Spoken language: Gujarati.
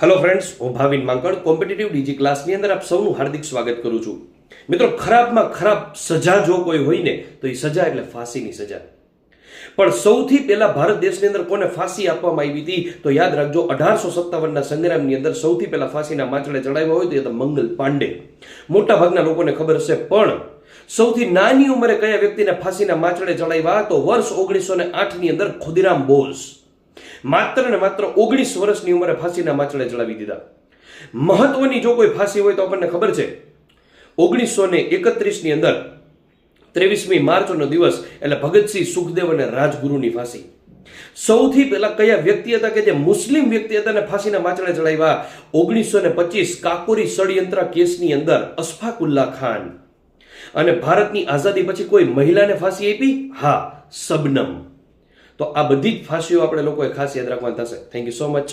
હેલો ફ્રેન્ડ્સ હું ભાવિન માંકડ કોમ્પિટિટિવ ડીજી ક્લાસની અંદર આપ સૌનું હાર્દિક સ્વાગત કરું છું. મિત્રો, ખરાબમાં ખરાબ સજા જો કોઈ હોય ને, તો એ સજા એટલે ફાંસીની સજા. પણ સૌથી પહેલા ભારત દેશની અંદર કોને ફાંસી આપવામાં આવી હતી, તો યાદ રાખજો, અઢારસો સત્તાવનના સંગ્રામની અંદર સૌથી પહેલા ફાંસીના માચડે ચડાવ્યા હોય તો એ તો મંગલ પાંડે. મોટા ભાગના લોકોને ખબર હશે, પણ સૌથી નાની ઉંમરે કયા વ્યક્તિને ફાંસીના માચડે ચડાવ્યા, તો વર્ષ ઓગણીસો ને આઠની અંદર ખુદીરામ બોઝ. માત્ર ને માત્ર ઓગણીસ વર્ષની ઉંમરે ફાંસીના માછડે ચડાવી દીધા. મહત્વની જો કોઈ ફાંસી હોય તો આપણને ખબર છે, ઓગણીસો ને એકત્રીસની અંદર ત્રેવીસમી માર્ચનો દિવસ એટલે ભગતસિંહ સુખદેવ અને રાજગુરુની ફાંસી. સૌથી પહેલા કયા વ્યક્તિ હતા કે જે મુસ્લિમ વ્યક્તિ હતા ફાંસીના માચડે ચડાવ્યા ઓગણીસો ને પચીસ કાકોરી ષડયંત્ર કેસની અંદર અશફાકુલ્લા ખાન. અને ભારતની આઝાદી પછી કોઈ મહિલાને ફાંસી આપી? હા સબનમ તો આ બધી જ ફાંસીઓ આપણે લોકોએ ખાસ યાદ રાખવાની થશે. Thank you so much